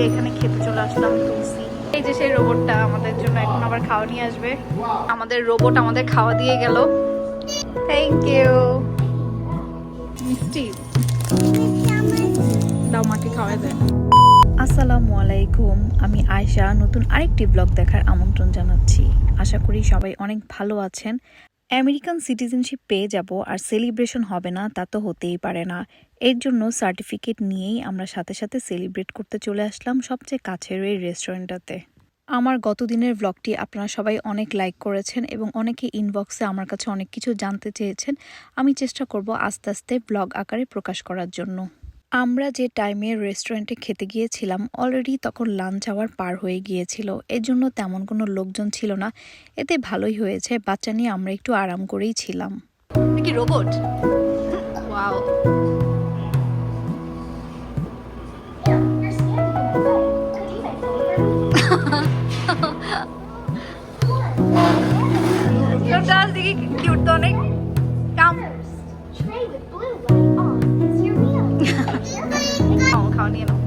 যে এখানে খেতে চলে আসলাম এই যে সেই রোবটটা আমাদের জন্য এখন আবার খাওয়া নিয়ে আসবে। আমাদের রোবট আমাদের খাওয়া দিয়ে গেল। থ্যাংক ইউ মিষ্টি। দাও মাটি খাওয়াই দেয় আসসালামু আলাইকুম। আমি আয়শা, নতুন আরেকটি ব্লগ দেখার আমন্ত্রণ জানাচ্ছি। আশা করি সবাই অনেক ভালো আছেন। আমেরিকান সিটিজেনশিপ পেয়ে যাব আর সেলিব্রেশন হবে না, তা তো হতেই পারে না। এর জন্য সার্টিফিকেট নিয়েই আমরা সাথে সাথে সেলিব্রেট করতে চলে আসলাম সবচেয়ে কাছের এই রেস্টুরেন্টটাতে আমার গতদিনের ব্লগটি আপনারা সবাই অনেক লাইক করেছেন এবং অনেকে ইনবক্সে আমার কাছে অনেক কিছু জানতে চেয়েছেন। আমি চেষ্টা করব আস্তে আস্তে ব্লগ আকারে প্রকাশ করার জন্য। আমরা যে টাইমে রেস্টুরেন্টে খেতে গিয়েছিলাম অলরেডি তখন লাঞ্চ আওয়ার পার হয়ে গিয়েছিল। এর জন্য তেমন কোনো লোকজন ছিল না। এতে ভালোই হয়েছে বাচ্চা নিয়ে আমরা একটু আরাম করেই ছিলাম। কি রোবট ওয়াও ডাল দিকে কিউট তো অনেক কাম. খাও নিয়ে নাও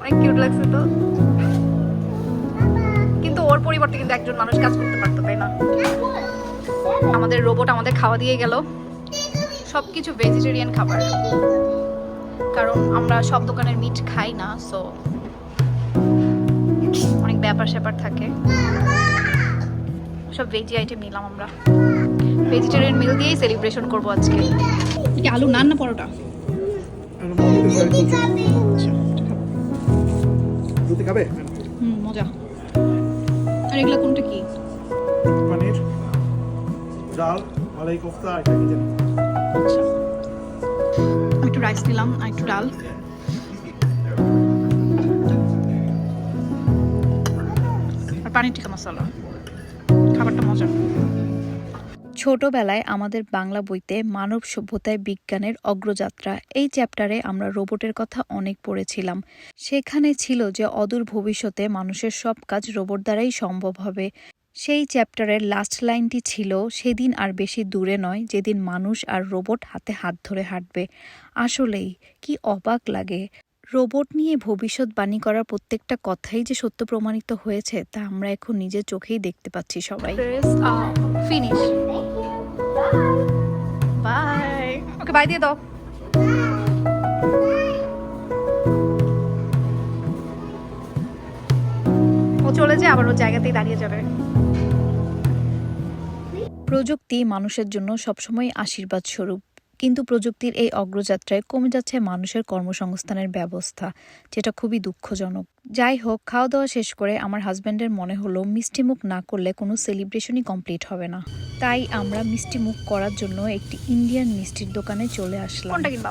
অনেক কিউট লাগছে তো। কিন্তু ওর পরিবর্তে কিন্তু একজন মানুষ কাজ করতে পারতো, তাই না? আমাদের রোবট আমাদের খাওয়া দিয়ে গেল। সব কিছু ভেজিটেরিয়ান খাবার। কারণ আমরা সব দোকানের মিট খাই না সো ব্যাপার স্যাপার থাকে। সব ভেজি আইটেম নিলাম আমরা। ভেজিটেরিয়ান মিল দিয়েই সেলিব্রেশন করব আজকে। কি আলু নান না পরোটা? দুধে খাবে। হুম মজা। আর এগুলো কোনটা কি? পনির ডাল মালাই কোফতা এটা কি জানি। আচ্ছা। একটু রাইস নিলাম আর একটু ডাল। পানির টিকা মশলা। খাবারটা মজা ছোটবেলায় আমাদের বাংলা বইতে মানব সভ্যতায় বিজ্ঞানের অগ্রযাত্রা, এই চ্যাপ্টারে আমরা রোবটের কথা অনেক পড়েছিলাম। সেখানে ছিল যে, অদূর ভবিষ্যতে মানুষের সব কাজ রোবট দ্বারাই সম্ভব হবে। সেই চ্যাপ্টারের লাস্ট লাইনটি ছিল, সেদিন আর বেশি দূরে নয়, যেদিন মানুষ আর রোবট হাতে হাত ধরে হাঁটবে। আসলেই, কি অবাক লাগে। রোবট নিয়ে ভবিষ্যৎবাণী করার প্রত্যেকটা কথাই যে সত্য প্রমাণিত হয়েছে তা আমরা এখন নিজের চোখেই দেখতে পাচ্ছি সবাই। ফিনিশ বাই ওকে বাই দিয়ে দাও। ও চলে যায় আবার ওর জায়গাতেই দাঁড়িয়ে যাবে। প্রযুক্তি মানুষের জন্য সবসময় আশীর্বাদ স্বরূপ কিন্তু প্রযুক্তির এই অগ্রযাত্রায় কমে যাচ্ছে মানুষের কর্মসংস্থানের ব্যবস্থা, যেটা খুবই দুঃখজনক। যাই হোক খাওয়া দাওয়া শেষ করে আমার হাজব্যান্ডের মনে হলো মিষ্টিমুখ না করলে কোনো সেলিব্রেশনই কমপ্লিট হবে না। তাই আমরা মিষ্টিমুখ করার জন্য একটি ইন্ডিয়ান মিষ্টির দোকানে চলে আসলাম। কোনটা কিনবা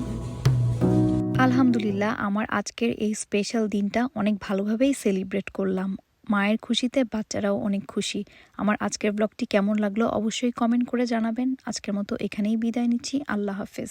আলহামদুলিল্লাহ, আমার আজকের এই স্পেশাল দিনটা অনেক ভালোভাবেই সেলিব্রেট করলাম। মায়ের খুশিতে বাচ্চারাও অনেক খুশি। আমার আজকের ব্লগটি কেমন লাগল অবশ্যই কমেন্ট করে জানাবেন। আজকের মতো এখানেই বিদায় নিচ্ছি। আল্লাহ হাফেজ।